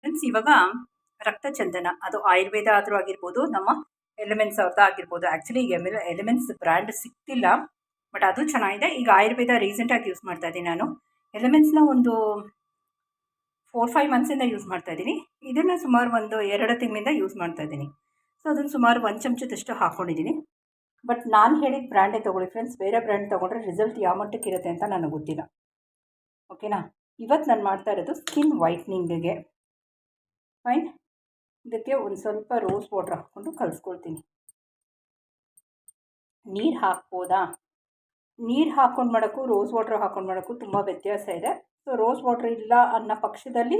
Friends ಇವಾಗ ರಕ್ತಚಂದನ, ಅದು ಆಯುರ್ವೇದ ಆದರೂ ಆಗಿರ್ಬೋದು, ನಮ್ಮ ಎಲಿಮೆಂಟ್ಸ್ ಅವ್ರದ್ದು ಆಗಿರ್ಬೋದು. ಆ್ಯಕ್ಚುಲಿ ಈಗ ಎಲಿಮೆಂಟ್ಸ್ ಬ್ರ್ಯಾಂಡ್ ಸಿಕ್ತಿಲ್ಲ ಬಟ್ ಅದು ಚೆನ್ನಾಗಿದೆ. ಈಗ ಆಯುರ್ವೇದ ರೀಸೆಂಟಾಗಿ ಯೂಸ್ ಮಾಡ್ತಾ ಇದ್ದೀನಿ ನಾನು. ಎಲಿಮೆಂಟ್ಸ್ನ ಒಂದು ಫೋರ್ ಫೈವ್ ಮಂತ್ಸಿಂದ ಯೂಸ್ ಮಾಡ್ತಾ ಇದ್ದೀನಿ. ಇದನ್ನು ಸುಮಾರು ಒಂದು ಎರಡು ತಿಂಗಳಿಂದ ಯೂಸ್ ಮಾಡ್ತಾ ಇದ್ದೀನಿ. ಸೊ ಅದನ್ನು ಸುಮಾರು ಒಂದು ಚಮಚದಷ್ಟು ಹಾಕ್ಕೊಂಡಿದ್ದೀನಿ ಬಟ್ ನಾನು ಹೇಳಿದ ಬ್ರ್ಯಾಂಡೇ ತೊಗೊಳ್ಳಿ ಫ್ರೆಂಡ್ಸ್ ಬೇರೆ ಬ್ರ್ಯಾಂಡ್ ತೊಗೊಂಡ್ರೆ ರಿಸಲ್ಟ್ ಯಾವ ಮಟ್ಟಕ್ಕೆ ಇರುತ್ತೆ ಅಂತ ನನಗೆ ಗೊತ್ತಿಲ್ಲ. ಓಕೆನಾ ಇವತ್ತು ನಾನು ಮಾಡ್ತಾ ಇರೋದು ಸ್ಕಿನ್ ವೈಟ್ನಿಂಗಿಗೆ ಫೈನ್ ಇದಕ್ಕೆ ಒಂದು ಸ್ವಲ್ಪ ರೋಸ್ ವಾಟ್ರ್ ಹಾಕ್ಕೊಂಡು ಕಲಿಸ್ಕೊಳ್ತೀನಿ. ನೀರು ಹಾಕ್ಬೋದಾ? ನೀರು ಹಾಕ್ಕೊಂಡು ಮಾಡೋಕ್ಕೂ ರೋಸ್ ವಾಟ್ರ್ ಹಾಕ್ಕೊಂಡು ಮಾಡೋಕ್ಕೂ ತುಂಬ ವ್ಯತ್ಯಾಸ ಇದೆ. ಸೊ ರೋಸ್ ವಾಟ್ರ್ ಇಲ್ಲ ಅನ್ನೋ ಪಕ್ಷದಲ್ಲಿ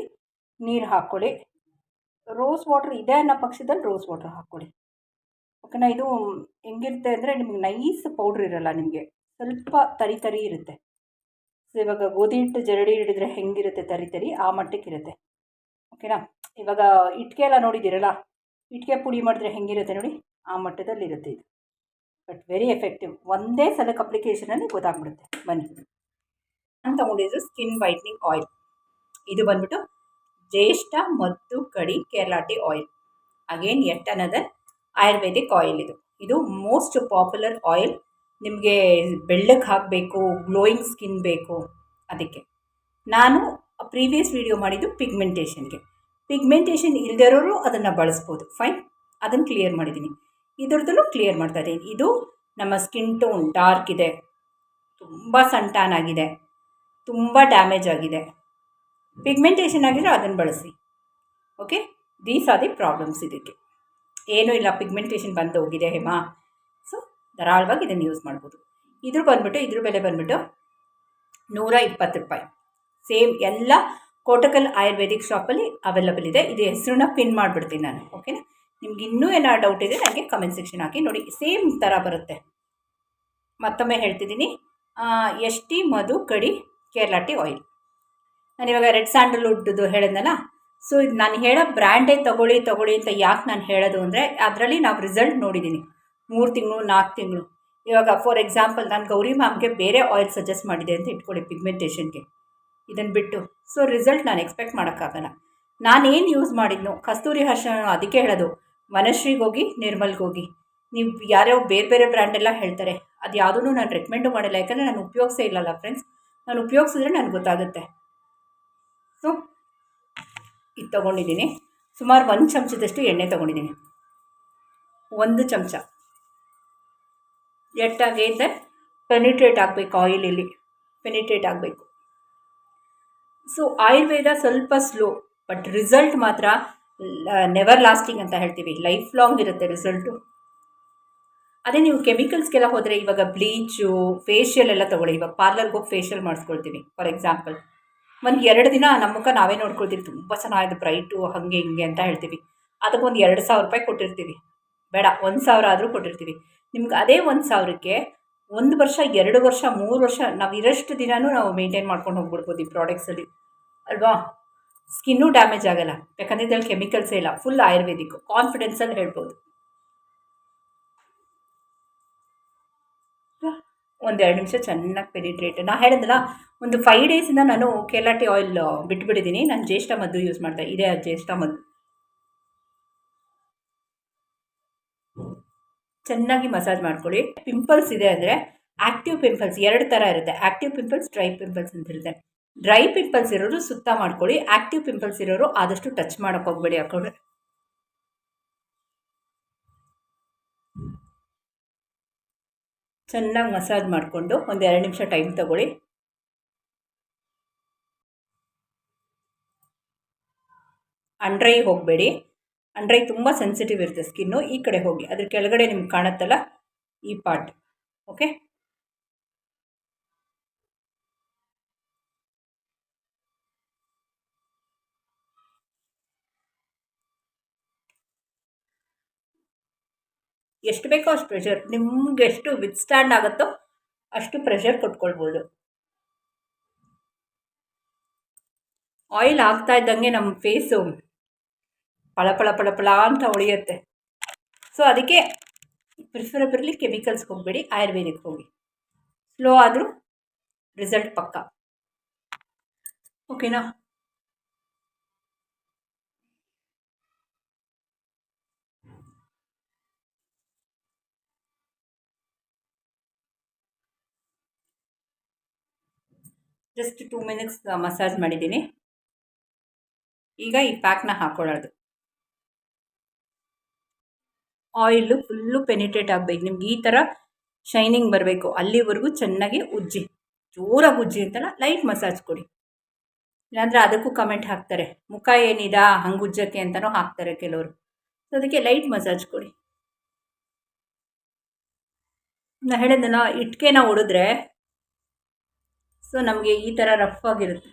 ನೀರು ಹಾಕ್ಕೊಳ್ಳಿ ರೋಸ್ ವಾಟ್ರ್ ಇದೆ ಅನ್ನೋ ಪಕ್ಷದಲ್ಲಿ ರೋಸ್ ವಾಟ್ರ್ ಹಾಕ್ಕೊಳ್ಳಿ ಓಕೆನಾ ಇದು ಹೆಂಗಿರುತ್ತೆ ಅಂದರೆ ನಿಮಗೆ ನೈಸ್ ಪೌಡ್ರ್ ಇರಲ್ಲ ನಿಮಗೆ. ಸ್ವಲ್ಪ ತರಿ ತರಿ ಇರುತ್ತೆ. ಸೊ ಇವಾಗ ಗೋಧಿ ಹಿಟ್ಟು ಜರಡಿ ಹಿಡಿದ್ರೆ ಹೆಂಗಿರುತ್ತೆ ತರಿ ತರಿ? ಆ ಮಟ್ಟಕ್ಕೆ ಇರುತ್ತೆ. ಓಕೆನಾ? ಇವಾಗ ಇಟ್ಕೆ ಎಲ್ಲ ನೋಡಿದ್ದೀರಲ್ಲ? ಇಟ್ಕೆ ಪುಡಿ ಮಾಡಿದ್ರೆ ಹೆಂಗಿರುತ್ತೆ ನೋಡಿ? ಆ ಮಟ್ಟದಲ್ಲಿ ಇರುತ್ತೆ ಇದು. ಬಟ್ ವೆರಿ ಎಫೆಕ್ಟಿವ್ ಒಂದೇ ಸಲಕ್ಕೆ ಅಪ್ಲಿಕೇಶನಲ್ಲಿ ಗೊತ್ತಾಗ್ಬಿಡುತ್ತೆ. ಬನ್ನಿ. ನಾನು ತೊಗೊಂಡಿದ್ದು ಸ್ಕಿನ್ ವೈಟ್ನಿಂಗ್ ಆಯಿಲ್ ಇದು ಬಂದ್ಬಿಟ್ಟು ಜ್ಯೇಷ್ಠ ಮದ್ದು ಕಡಿ ಕೇರಳಾಟಿ oil again at another ayurvedic oil ಇದು. ಇದು ಮೋಸ್ಟ್ ಪಾಪ್ಯುಲರ್ ಆಯಿಲ್ ನಿಮಗೆ ಬೆಳ್ಳಗೆ ಹಾಕಬೇಕು ಗ್ಲೋಯಿಂಗ್ ಸ್ಕಿನ್ ಬೇಕು, ಅದಕ್ಕೆ. ನಾನು ಪ್ರೀವಿಯಸ್ ವಿಡಿಯೋ ಮಾಡಿದ್ದು ಪಿಗ್ಮೆಂಟೇಷನ್ಗೆ ಪಿಗ್ಮೆಂಟೇಷನ್ ಇಲ್ದಿರೋರು ಅದನ್ನು ಬಳಸ್ಬೋದು. ಫೈನ್ ಅದನ್ನು ಕ್ಲಿಯರ್ ಮಾಡಿದ್ದೀನಿ ಇದ್ರದ್ದು ಕ್ಲಿಯರ್ ಮಾಡ್ತಾ ಇದ್ದೀನಿ. ಇದು ನಮ್ಮ ಸ್ಕಿನ್ ಟೋನ್ ಡಾರ್ಕ್ ಇದೆ. ತುಂಬ ಸಣ್ಟಾನ್ ಆಗಿದೆ. ತುಂಬ ಡ್ಯಾಮೇಜ್ ಆಗಿದೆ. ಪಿಗ್ಮೆಂಟೇಷನ್ ಆಗಿದ್ರೆ ಅದನ್ನು ಬಳಸಿ. Okay these are the problems ಇದಕ್ಕೆ. ಏನೂ ಇಲ್ಲ. ಪಿಗ್ಮೆಂಟೇಷನ್ ಬಂದು ಹೋಗಿದೆ ಹೇಮಾ. ಸೊ ಧಾರಾಳವಾಗಿ ಇದನ್ನು ಯೂಸ್ ಮಾಡ್ಬೋದು. ಇದ್ರ ಬಂದುಬಿಟ್ಟು, ಇದ್ರ ಬೆಲೆ ಬಂದುಬಿಟ್ಟು ನೂರ ಇಪ್ಪತ್ತು ರೂಪಾಯಿ. ಸೇಮ್ ಎಲ್ಲ ಕೋಟಕಲ್ ಆಯುರ್ವೇದಿಕ್ ಶಾಪಲ್ಲಿ ಅವೈಲಬಲ್ ಇದೆ. ಇದು ಹೆಸರನ್ನ ಪಿನ್ ಮಾಡಿಬಿಡ್ತೀನಿ ನಾನು ಓಕೆನಾ ನಿಮ್ಗೆ ಇನ್ನೂ ಏನಾದ್ರು ಡೌಟ್ ಇದೆ ನನಗೆ ಕಮೆಂಟ್ ಸೆಕ್ಷನ್ ಹಾಕಿ. ನೋಡಿ ಸೇಮ್ ಥರ ಬರುತ್ತೆ. ಮತ್ತೊಮ್ಮೆ ಹೇಳ್ತಿದ್ದೀನಿ. ಎಸ್ ಟಿ ಮಧು ಕಡಿ ಕೇರಳ ಟಿ ಆಯಿಲ್ ನಾನಿವಾಗ ರೆಡ್ ಸ್ಯಾಂಡಲ್ವುಡ್ದು ಹೇಳಿದ್ನಲ್ಲ ಸೊ ಇದು ನಾನು ಹೇಳೋ ಬ್ರ್ಯಾಂಡೇ ತೊಗೊಳ್ಳಿ ತೊಗೊಳ್ಳಿ ಅಂತ ಯಾಕೆ ನಾನು ಹೇಳೋದು ಅಂದರೆ, ಅದರಲ್ಲಿ ನಾವು ರಿಸಲ್ಟ್ ನೋಡಿದ್ದೀನಿ ಮೂರು ತಿಂಗಳು ನಾಲ್ಕು ತಿಂಗಳು. ಇವಾಗ ಫಾರ್ ಎಕ್ಸಾಂಪಲ್ ನಾನು ಗೌರಿ ಮ್ಯಾಮ್ಗೆ ಬೇರೆ ಆಯಿಲ್ ಸಜೆಸ್ಟ್ ಮಾಡಿದೆ ಅಂತ ಇಟ್ಕೊಳ್ಳಿ ಪಿಗ್ಮೆಂಟೇಷನ್ಗೆ ಇದನ್ನು ಬಿಟ್ಟು. ಸೊ ರಿಸಲ್ಟ್ ನಾನು ಎಕ್ಸ್ಪೆಕ್ಟ್ ಮಾಡೋಕ್ಕಾಗಲ್ಲ. ನಾನೇನು ಯೂಸ್ ಮಾಡಿದ್ನು, ಕಸ್ತೂರಿ ಹರ್ಷನ ಅದಕ್ಕೆ ಹೇಳೋದು, ಮನಶ್ರೀಗೆ ಹೋಗಿ, ನಿರ್ಮಲ್ಗೆ ಹೋಗಿ. ನೀವು ಯಾರ್ಯಾವ ಬೇರೆ ಬೇರೆ ಬ್ರ್ಯಾಂಡೆಲ್ಲ ಹೇಳ್ತಾರೆ. ಅದು ಯಾವುದೂ ನಾನು ರೆಕಮೆಂಡು ಮಾಡಿಲ್ಲ. ಯಾಕಂದರೆ ನಾನು ಉಪಯೋಗಿಸೇ ಇಲ್ಲಲ್ಲ ಫ್ರೆಂಡ್ಸ್ ನಾನು ಉಪಯೋಗಿಸಿದ್ರೆ ನನಗೆ ಗೊತ್ತಾಗುತ್ತೆ. ಸೊ ಇದು ತೊಗೊಂಡಿದ್ದೀನಿ. ಸುಮಾರು ಒಂದು ಚಮಚದಷ್ಟು ಎಣ್ಣೆ ತೊಗೊಂಡಿದ್ದೀನಿ. ಒಂದು ಚಮಚ. ಎಟ್ಟಾಗೈತೆ ಪೆನಿಟ್ರೇಟ್ ಆಗಬೇಕು ಆಯಿಲಲ್ಲಿ ಪೆನಿಟ್ರೇಟ್ ಆಗಬೇಕು. ಸೊ ಆಯುರ್ವೇದ ಸ್ವಲ್ಪ ಸ್ಲೋ ಬಟ್ ರಿಸಲ್ಟ್ ಮಾತ್ರ ನೆವರ್ ಲಾಸ್ಟಿಂಗ್ ಅಂತ ಹೇಳ್ತೀವಿ. ಲೈಫ್ ಲಾಂಗ್ ಇರುತ್ತೆ ರಿಸಲ್ಟು ಅದೇ ನೀವು ಕೆಮಿಕಲ್ಸ್ಗೆಲ್ಲ ಹೋದರೆ ಇವಾಗ ಬ್ಲೀಚು ಫೇಶಿಯಲ್ ಎಲ್ಲ ತೊಗೊಳ್ಳಿ. ಇವಾಗ ಪಾರ್ಲರ್ಗೆ ಹೋಗಿ ಫೇಶಿಯಲ್ ಮಾಡಿಸ್ಕೊಳ್ತೀವಿ ಫಾರ್ ಎಕ್ಸಾಂಪಲ್ ಒಂದು ಎರಡು ದಿನ ನಮ್ಮ ಮುಖ ನಾವೇ ನೋಡ್ಕೊಳ್ತೀವಿ. ತುಂಬ ಚೆನ್ನಾಗಿದೆ ಬ್ರೈಟು ಹಾಗೆ, ಹಿಂಗೆ ಅಂತ ಹೇಳ್ತೀವಿ. ಅದಕ್ಕೊಂದು ಎರಡು ಸಾವಿರ ರೂಪಾಯಿ ಕೊಟ್ಟಿರ್ತೀವಿ. ಬೇಡ, ಒಂದು ಸಾವಿರ ಆದರೂ ಕೊಟ್ಟಿರ್ತೀವಿ. ನಿಮ್ಗೆ ಅದೇ ಒಂದು ಸಾವಿರಕ್ಕೆ ಒಂದು ವರ್ಷ, ಎರಡು ವರ್ಷ, ಮೂರು ವರ್ಷ, ನಾವು ಇರೋಷ್ಟು ದಿನವೂ ನಾವು ಮೇಂಟೈನ್ ಮಾಡ್ಕೊಂಡು ಹೋಗ್ಬಿಡ್ಬೋದು ಈ ಪ್ರಾಡಕ್ಟ್ಸಲ್ಲಿ ಅಲ್ವಾ? ಸ್ಕಿನ್ನೂ ಡ್ಯಾಮೇಜ್ ಆಗೋಲ್ಲ. ಯಾಕಂದರೆ ಇದ್ರಲ್ಲಿ ಕೆಮಿಕಲ್ಸೇ ಇಲ್ಲ. ಫುಲ್ ಆಯುರ್ವೇದಿಕ್. ಕಾನ್ಫಿಡೆನ್ಸಲ್ಲಿ ಹೇಳ್ಬೋದು. ಒಂದೆರಡು ನಿಮಿಷ ಚೆನ್ನಾಗಿ ಪೆನಿಟ್ರೇಟ್ ನಾ ಹೇಳಿದ್ನಲ್ಲ, ಒಂದು ಫೈವ್ ಡೇಸಿಂದ ನಾನು ಕೆಲಾಟಿ ಆಯಿಲ್ ಬಿಟ್ಬಿಟ್ಟಿದ್ದೀನಿ ನಾನು ಜ್ಯೇಷ್ಠ ಮದ್ದು ಯೂಸ್ ಮಾಡ್ತಾ ಇದೇ ಜ್ಯೇಷ್ಠ ಮದ್ದು. ಚೆನ್ನಾಗಿ ಮಸಾಜ್ ಮಾಡ್ಕೊಳ್ಳಿ. ಪಿಂಪಲ್ಸ್ ಇದೆ ಅಂದರೆ ಆ್ಯಕ್ಟಿವ್ ಪಿಂಪಲ್ಸ್ ಎರಡು ಥರ ಇರುತ್ತೆ. ಆ್ಯಕ್ಟಿವ್ ಪಿಂಪಲ್ಸ್ ಡ್ರೈ ಪಿಂಪಲ್ಸ್ ಅಂತ ಇರುತ್ತೆ. ಡ್ರೈ ಪಿಂಪಲ್ಸ್ ಇರೋರು ಸುತ್ತ ಮಾಡ್ಕೊಳ್ಳಿ. ಆ್ಯಕ್ಟಿವ್ ಪಿಂಪಲ್ಸ್ ಇರೋರು ಆದಷ್ಟು ಟಚ್ ಮಾಡೋಕ್ಕೆ ಹೋಗಬೇಡಿ ಹಾಕೊಂಡ್ರೆ ಚೆನ್ನಾಗಿ ಮಸಾಜ್ ಮಾಡಿಕೊಂಡು ಒಂದು ಎರಡು ನಿಮಿಷ ಟೈಮ್ ತಗೊಳ್ಳಿ. ಅಂಡ್ರೈ ಹೋಗಬೇಡಿ. ಅಂಡ್ರೈ ತುಂಬ ಸೆನ್ಸಿಟಿವ್ ಇರುತ್ತೆ ಸ್ಕಿನ್ನು ಈ ಕಡೆ ಹೋಗಿ. ಅದ್ರ ಕೆಳಗಡೆ ನಿಮ್ಗೆ ಕಾಣುತ್ತಲ್ಲ ಈ ಪಾರ್ಟ್ ಓಕೆ ಎಷ್ಟು ಬೇಕೋ ಅಷ್ಟು ಪ್ರೆಷರ್ ನಿಮ್ಗೆ ಎಷ್ಟು ವಿತ್ಸ್ಟ್ಯಾಂಡ್ ಆಗುತ್ತೋ ಅಷ್ಟು ಪ್ರೆಷರ್ ಕೊಟ್ಕೊಳ್ಬೋದು. ಆಯಿಲ್ ಆಗ್ತಾ ಇದ್ದಂಗೆ ನಮ್ಮ ಫೇಸು ಪಳಪಳ ಪಳಪಳ ಅಂತ ಉಳಿಯುತ್ತೆ. ಸೊ ಅದಕ್ಕೆ ಪ್ರಿಫರಬರ್ಲಿ ಕೆಮಿಕಲ್ಸ್ಗೆ ಹೋಗಬೇಡಿ, ಆಯುರ್ವೇದಿಕ್ ಹೋಗಿ. ಸ್ಲೋ ಆದರೂ ರಿಸಲ್ಟ್ ಪಕ್ಕ. ಓಕೆನಾ ಜಸ್ಟ್ ಟೂ ಮಿನಿಟ್ಸ್ ಮಸಾಜ್ ಮಾಡಿದ್ದೀನಿ. ಈಗ ಈ ಪ್ಯಾಕ್ನ ಹಾಕೊಳ್ಳೋದು. ಆಯಿಲು ಫುಲ್ಲು ಪೆನಿಟ್ರೇಟ್ ಆಗಬೇಕು. ನಿಮ್ಗೆ ಈ ಥರ ಶೈನಿಂಗ್ ಬರಬೇಕು. ಅಲ್ಲಿವರೆಗೂ ಚೆನ್ನಾಗಿ ಉಜ್ಜಿ. ಜೋರಾಗಿ ಉಜ್ಜಿ ಅಂತಲ್ಲ, ಲೈಟ್ ಮಸಾಜ್ ಕೊಡಿ. ಇಲ್ಲಾಂದರೆ ಅದಕ್ಕೂ ಕಮೆಂಟ್ ಹಾಕ್ತಾರೆ. ಮುಖ ಏನಿದಾ, ಹಂಗೆ ಉಜ್ಜಕ್ಕೆ ಅಂತಲೂ ಹಾಕ್ತಾರೆ ಕೆಲವರು. ಸೊ ಅದಕ್ಕೆ ಲೈಟ್ ಮಸಾಜ್ ಕೊಡಿ. ನಾ ಹೇಳಿದ್ದಲ್ಲ ಇಟ್ಕೆನ ಹೊಡೆದ್ರೆ ಸೊ, ನಮಗೆ ಈ ಥರ ರಫ್ ಆಗಿರುತ್ತೆ.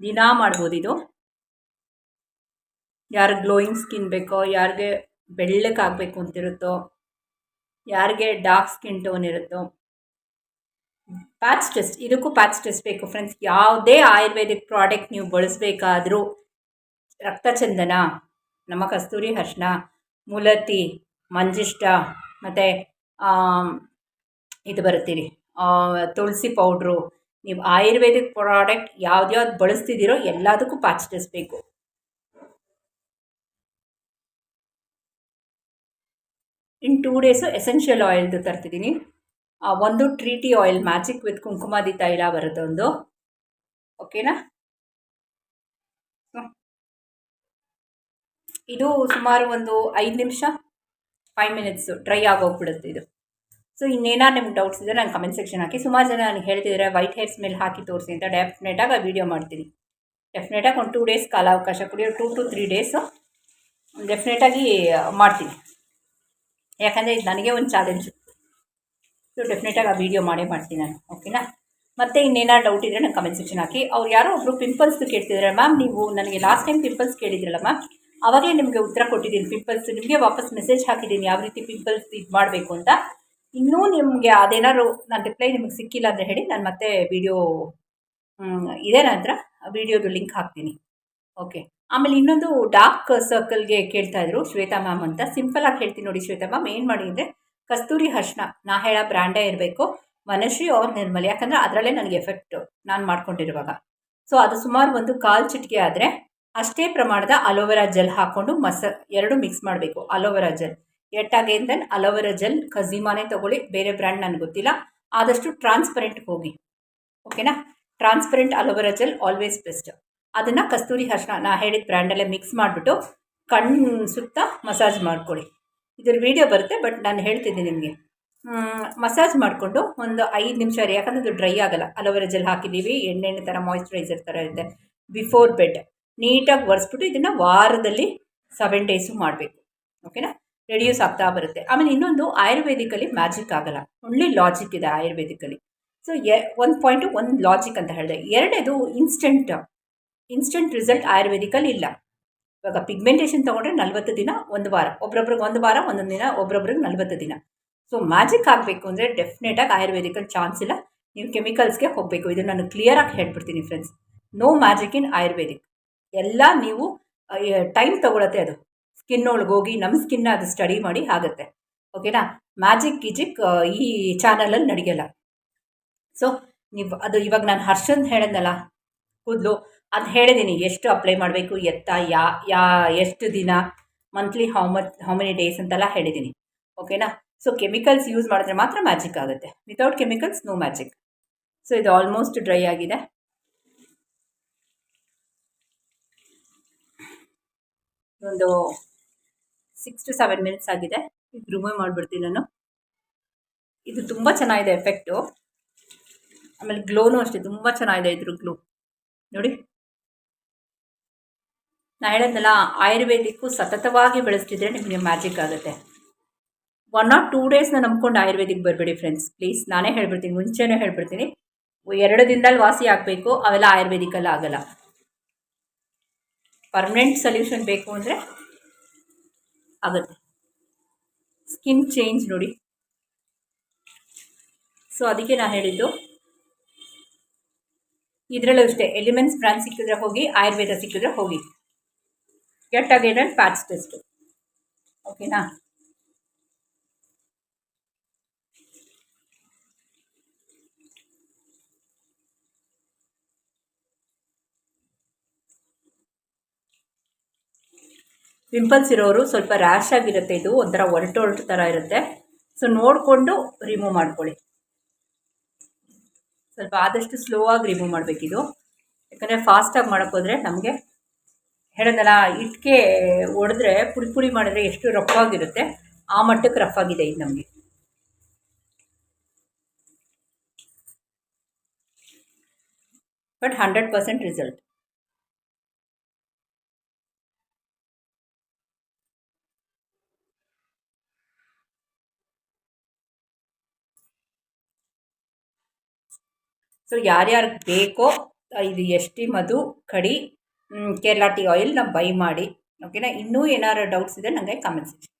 ದಿನಾ ಮಾಡ್ಬೋದು ಇದು. ಯಾರಿಗೆ ಗ್ಲೋಯಿಂಗ್ ಸ್ಕಿನ್ ಬೇಕೋ, ಯಾರಿಗೆ ಬೆಳ್ಳಕ್ಕಾಗಬೇಕು ಅಂತಿರುತ್ತೋ, ಯಾರಿಗೆ ಡಾರ್ಕ್ ಸ್ಕಿನ್ ಟೋನ್ ಇರುತ್ತೋ. ಪ್ಯಾಚ್ ಟೆಸ್ಟ್ ಇದಕ್ಕೂ ಪ್ಯಾಚ್ ಟೆಸ್ಟ್ ಬೇಕು ಫ್ರೆಂಡ್ಸ್ ಯಾವುದೇ ಆಯುರ್ವೇದಿಕ್ ಪ್ರಾಡಕ್ಟ್ ನೀವು ಬಳಸಬೇಕಾದ್ರೂ ರಕ್ತಚಂದನ, ನಮ್ಮ ಕಸ್ತೂರಿ ಹರ್ಷಣ ಮುಲತಿ, ಮಂಜಿಷ್ಟ, ಮತ್ತು ಇದು ಬರುತ್ತೀರಿ ತುಳಸಿ ಪೌಡ್ರು ನೀವು ಆಯುರ್ವೇದಿಕ್ ಪ್ರಾಡಕ್ಟ್ ಯಾವ್ದು ಯಾವ್ದು ಬಳಸ್ತಿದ್ದೀರೋ ಎಲ್ಲದಕ್ಕೂ ಪ್ಯಾಚ್ ಟೆಸ್ಟ್ ಬೇಕು. ಇನ್ ಟೂ ಡೇಸು ಎಸೆನ್ಷಿಯಲ್ ಆಯಿಲ್ದು ತರ್ತಿದ್ದೀನಿ ಒಂದು ಟ್ರೀಟಿ ಆಯಿಲ್ ಮ್ಯಾಜಿಕ್ ವಿತ್ ಕುಂಕುಮಾದಿ ತೈಲ ಬರುತ್ತೆ ಒಂದು. ಓಕೆನಾ? ಇದು ಸುಮಾರು ಒಂದು ಐದು ನಿಮಿಷ, ಫೈವ್ ಮಿನಿಟ್ಸು ಡ್ರೈ ಆಗೋಗ್ಬಿಡುತ್ತೆ ಇದು. ಸೊ ಇನ್ನೇನಾರು ನಿಮ್ಗೆ ಡೌಟ್ಸ್ ಇದ್ದರೆ ನಾನು ಕಮೆಂಟ್ ಸೆಕ್ಷನ್ ಹಾಕಿ. ಸುಮಾರು ಜನ ನನಗೆ ಹೇಳ್ತಿದ್ದಾರೆ ವೈಟ್ ಹೇರ್ಸ್ ಮೇಲೆ ಹಾಕಿ ತೋರಿಸಿ ಅಂತ. ಡೆಫಿನೆಟಾಗಿ ಆ ವೀಡಿಯೋ ಮಾಡ್ತೀನಿ. ಡೆಫಿನೆಟಾಗಿ ಒಂದು ಟೂ ಡೇಸ್ ಕಾಲಾವಕಾಶ ಕೊಡಿ ಟೂ ಟು ತ್ರೀ ಡೇಸು. ಡೆಫಿನೆಟಾಗಿ ಮಾಡ್ತೀನಿ. ಯಾಕಂದರೆ ಇದು ನನಗೆ ಒಂದು ಚಾಲೆಂಜು ಸೊ ಡೆಫಿನೆಟಾಗಿ ಆ ವೀಡಿಯೋ ಮಾಡೇ ಮಾಡ್ತೀನಿ ನಾನು ಓಕೆನಾ ಮತ್ತೆ ಇನ್ನೇನಾರು ಡೌಟ್ ಇದ್ದರೆ ನಾನು ಕಮೆಂಟ್ ಸೆಕ್ಷನ್ ಹಾಕಿ. ಅವ್ರು ಯಾರೋ ಒಬ್ಬರು ಪಿಂಪಲ್ಸ್ ಕೇಳ್ತಿದ್ದಾರೆ ಮ್ಯಾಮ್ ನೀವು ನನಗೆ ಲಾಸ್ಟ್ ಟೈಮ್ ಪಿಂಪಲ್ಸ್ ಕೇಳಿದ್ರಲ್ಲ ಮ್ಯಾಮ್ ಅವಾಗಲೇ ನಿಮಗೆ ಉತ್ತರ ಕೊಟ್ಟಿದ್ದೀನಿ ಪಿಂಪಲ್ಸ್ ನಿಮಗೆ ವಾಪಸ್ ಮೆಸೇಜ್ ಹಾಕಿದ್ದೀನಿ, ಯಾವ ರೀತಿ ಪಿಂಪಲ್ಸ್ ಇದು ಮಾಡಬೇಕು ಅಂತ. ಇನ್ನೂ ನಿಮಗೆ ಅದೇನಾದ್ರು, ನಾನು ರಿಪ್ಲೈ ನಿಮಗೆ ಸಿಕ್ಕಿಲ್ಲ ಅಂದರೆ ಹೇಳಿ, ನಾನು ಮತ್ತೆ ವೀಡಿಯೋ ಇದೇ ನಂತರ ವೀಡಿಯೋದು ಲಿಂಕ್ ಹಾಕ್ತೀನಿ ಓಕೆ ಆಮೇಲೆ ಇನ್ನೊಂದು ಡಾರ್ಕ್ ಸರ್ಕಲ್ಗೆ ಕೇಳ್ತಾ ಇದ್ರು ಶ್ವೇತಾ ಮ್ಯಾಮ್ ಅಂತ. ಸಿಂಪಲ್ ಆಗಿ ಹೇಳ್ತೀನಿ ನೋಡಿ ಶ್ವೇತಾ ಮ್ಯಾಮ್, ಏನು ಮಾಡಿ ಅಂದರೆ ಕಸ್ತೂರಿ ಹರ್ಷಣ, ನಾ ಹೇಳೋ ಬ್ರ್ಯಾಂಡೇ ಇರಬೇಕು, ಮನಶ್ರೀ ಅವ್ರ ನಿರ್ಮಲ್. ಯಾಕಂದರೆ ಅದರಲ್ಲೇ ನನಗೆ ಎಫೆಕ್ಟ್ ನಾನು ಮಾಡ್ಕೊಂಡಿರುವಾಗ. ಸೊ ಅದು ಸುಮಾರು ಒಂದು ಕಾಲು ಚಿಟಿಕೆ ಆದರೆ ಅಷ್ಟೇ ಪ್ರಮಾಣದ ಅಲೋವೆರಾ ಜೆಲ್ ಹಾಕ್ಕೊಂಡು ಮಸ, ಎರಡು ಮಿಕ್ಸ್ ಮಾಡಬೇಕು, ಅಲೋವೆರಾ ಜೆಲ್ ಎಟ್ಟಾಗೆ ದೆನ್ ಅಲೋವೆರಾ ಜೆಲ್ ಖಜೀಮಾನೇ ತೊಗೊಳ್ಳಿ, ಬೇರೆ ಬ್ರ್ಯಾಂಡ್ ನನಗೆ ಗೊತ್ತಿಲ್ಲ. ಆದಷ್ಟು ಟ್ರಾನ್ಸ್ಪರೆಂಟ್ ಹೋಗಿ. ಓಕೆನಾ transparent aloe vera gel always best ಅದನ್ನು ಕಸ್ತೂರಿ ಅರ್ಶಿನ ನಾ ಹೇಳಿದ ಬ್ರ್ಯಾಂಡಲ್ಲೇ ಮಿಕ್ಸ್ ಮಾಡಿಬಿಟ್ಟು ಕಣ್ಣು ಸುತ್ತ ಮಸಾಜ್ ಮಾಡ್ಕೊಳ್ಳಿ. ಇದ್ರ ವಿಡಿಯೋ ಬರುತ್ತೆ ಬಟ್ ನಾನು ಹೇಳ್ತಿದ್ದೀನಿ ನಿಮಗೆ. ಮಸಾಜ್ ಮಾಡಿಕೊಂಡು ಒಂದು ಐದು ನಿಮಿಷ ರೀ ಯಾಕಂದರೆ ಅದು ಡ್ರೈ ಆಗಲ್ಲ. ಅಲೋವೆರಾ ಜೆಲ್ ಹಾಕಿದ್ದೀವಿ ಎಣ್ಣೆ ಎಣ್ಣೆ ಥರ ಮಾಯಿಶ್ಚರೈಸರ್ ಥರ ಇರುತ್ತೆ. ಬಿಫೋರ್ ಬೆಡ್ ನೀಟಾಗಿ ಒರೆಸ್ಬಿಟ್ಟು ಇದನ್ನು ವಾರದಲ್ಲಿ ಸೆವೆನ್ ಡೇಸು ಮಾಡಬೇಕು. ಓಕೆನಾ ರೆಡ್ಯೂಸ್ ಆಗ್ತಾ ಬರುತ್ತೆ. ಆಮೇಲೆ ಇನ್ನೊಂದು ಆಯುರ್ವೇದಿಕಲ್ಲಿ ಮ್ಯಾಜಿಕ್ ಆಗಲ್ಲ. ಒಳ್ಳೆ ಲಾಜಿಕ್ ಇದೆ ಆಯುರ್ವೇದಿಕಲ್ಲಿ. ಸೊ ಎ ಒಂದು ಪಾಯಿಂಟು ಒಂದು ಲಾಜಿಕ್ ಅಂತ ಹೇಳಿದೆ. ಎರಡೇದು ಇನ್ಸ್ಟೆಂಟ್ ಇನ್ಸ್ಟೆಂಟ್ ರಿಸಲ್ಟ್ ಆಯುರ್ವೇದಿಕಲ್ಲಿ ಇಲ್ಲ. ಇವಾಗ ಪಿಗ್ಮೆಂಟೇಷನ್ ತೊಗೊಂಡ್ರೆ ನಲ್ವತ್ತು ದಿನ, ಒಂದು ವಾರ. ಒಬ್ರೊಬ್ರಿಗೆ ಒಂದು ವಾರ, ಒಂದೊಂದು ದಿನ, ಒಬ್ರೊಬ್ರಿಗೆ ನಲ್ವತ್ತು ದಿನ. ಸೊ ಮ್ಯಾಜಿಕ್ ಆಗಬೇಕು ಅಂದರೆ ಡೆಫಿನೆಟಾಗಿ ಆಯುರ್ವೇದಿಕಲ್ ಚಾನ್ಸ್ ಇಲ್ಲ. ನೀವು ಕೆಮಿಕಲ್ಸ್ಗೆ ಹೋಗಬೇಕು. ಇದು ನಾನು ಕ್ಲಿಯರಾಗಿ ಹೇಳ್ಬಿಡ್ತೀನಿ friends no magic in ayurvedic. ಎಲ್ಲ ನೀವು ಟೈಮ್ ತೊಗೊಳತ್ತೆ ಅದು. ಸ್ಕಿನ್ ಒಳಗೆ ಹೋಗಿ ನಮ್ಮ ಸ್ಕಿನ್ನ ಅದು ಸ್ಟಡಿ ಮಾಡಿ ಆಗುತ್ತೆ. ಓಕೆನಾ ಮ್ಯಾಜಿಕ್ ಗಿಜಿಕ್ ಈ ಚಾನಲಲ್ಲಿ ನಡೆಯಲ್ಲ. ಸೊ ನೀವು, ಅದು ಇವಾಗ ನಾನು ಹರ್ಷನ್ ಹೇಳಿದ್ನಲ್ಲ? ಕೂದಲು ಅದು ಹೇಳಿದ್ದೀನಿ ಎಷ್ಟು ಅಪ್ಲೈ ಮಾಡಬೇಕು, ಎತ್ತ, ಯಾ ಯಾ, ಎಷ್ಟು ದಿನ monthly how much how many days ಅಂತೆಲ್ಲ ಹೇಳಿದ್ದೀನಿ ಓಕೆನಾ ಸೊ ಕೆಮಿಕಲ್ಸ್ ಯೂಸ್ ಮಾಡಿದ್ರೆ ಮಾತ್ರ ಮ್ಯಾಜಿಕ್ ಆಗುತ್ತೆ. Without chemicals no magic so ಇದು ಆಲ್ಮೋಸ್ಟ್ ಡ್ರೈ ಆಗಿದೆ. ಒಂದು ಸಿಕ್ಸ್ ಟು ಸೆವೆನ್ ಮಿನಿಟ್ಸ್ ಆಗಿದೆ. ಇದು ರಿಮೂವ್ ಮಾಡಿಬಿಡ್ತೀನಿ ನಾನು. ಇದು ತುಂಬ ಚೆನ್ನಾಗಿದೆ ಎಫೆಕ್ಟು ಆಮೇಲೆ ಗ್ಲೋನು ಅಷ್ಟೇ, ತುಂಬ ಚೆನ್ನಾಗಿದೆ ಇದ್ರ ಗ್ಲೋ ನೋಡಿ. ನಾ ಹೇಳಿದ್ನಲ್ಲ, ಆಯುರ್ವೇದಿಕ್ಕು ಸತತವಾಗಿ ಬಳಸ್ತಿದ್ರೆ ನಿಮಗೆ ಮ್ಯಾಜಿಕ್ ಆಗುತ್ತೆ. ಒನ್ ಆರ್ ಟೂ ಡೇಸ್ನ ನಂಬ್ಕೊಂಡು ಆಯುರ್ವೇದಿಕ್ ಬರಬೇಡಿ ಫ್ರೆಂಡ್ಸ್ ಪ್ಲೀಸ್ ನಾನೇ ಹೇಳ್ಬಿಡ್ತೀನಿ, ಮುಂಚೆನೇ ಹೇಳ್ಬಿಡ್ತೀನಿ. ಎರಡು ದಿನದಲ್ಲಿ ವಾಸಿ ಆಗಬೇಕು, ಅವೆಲ್ಲ ಆಯುರ್ವೇದಿಕಲ್ಲಿ ಆಗಲ್ಲ. ಪರ್ಮನೆಂಟ್ ಸೊಲ್ಯೂಷನ್ ಬೇಕು ಅಂದರೆ ಆಗುತ್ತೆ. ಸ್ಕಿನ್ ಚೇಂಜ್ ನೋಡಿ. ಸೊ ಅದಕ್ಕೆ ನಾನು ಹೇಳಿದ್ದು, ಇದರಲ್ಲೂ ಅಷ್ಟೇ ಎಲಿಮೆಂಟ್ಸ್ ಬ್ರ್ಯಾಂಡ್ ಸಿಕ್ಕಿದ್ರೆ ಹೋಗಿ, ಆಯುರ್ವೇದ ಸಿಕ್ಕಿದ್ರೆ ಹೋಗಿ. ಗೆಟ್ ಅಗೇನ್ ಪ್ಯಾಚ್ ಟೆಸ್ಟ್ ಓಕೆನಾ ಪಿಂಪಲ್ಸ್ ಇರೋರು ಸ್ವಲ್ಪ ರ್ಯಾಶ್ ಆಗಿರುತ್ತೆ. ಇದು ಒಂಥರ ಒರಟು ಒರಟು ಥರ ಇರುತ್ತೆ. ಸೊ ನೋಡಿಕೊಂಡು ರಿಮೂವ್ ಮಾಡ್ಕೊಳ್ಳಿ. ಸ್ವಲ್ಪ ಆದಷ್ಟು ಸ್ಲೋ ಆಗಿ ರಿಮೂವ್ ಮಾಡಬೇಕಿದು. ಯಾಕಂದರೆ ಫಾಸ್ಟಾಗಿ ಮಾಡೋಕ್ಕೋದ್ರೆ ನಮಗೆ ಹೇಳೋದಲ್ಲ ಇಟ್ಟಿಗೆ ಒಡೆದ್ರೆ ಪುಡಿ ಪುಡಿ ಮಾಡಿದ್ರೆ ಎಷ್ಟು ರಫ್ ಆಗಿರುತ್ತೆ ಆ ಮಟ್ಟಕ್ಕೆ ರಫ್ ಆಗಿದೆ ಇದು ನಮಗೆ. But hundred percent result so ಯಾರ್ಯಾರಿಗೆ ಬೇಕೋ, ಇದು ಎಷ್ಟಿ ಮಧು ಕಡಿ ಕೇರಳ ಟೀ ಆಯಿಲ್ ನಾವು ಬೈ ಮಾಡಿ ಓಕೆನಾ ಇನ್ನೂ ಏನಾದ್ರು ಡೌಟ್ಸ್ ಇದೆ ನನಗೆ ಕಮೆಂಟ್ ಸೆಕ್ಷನ್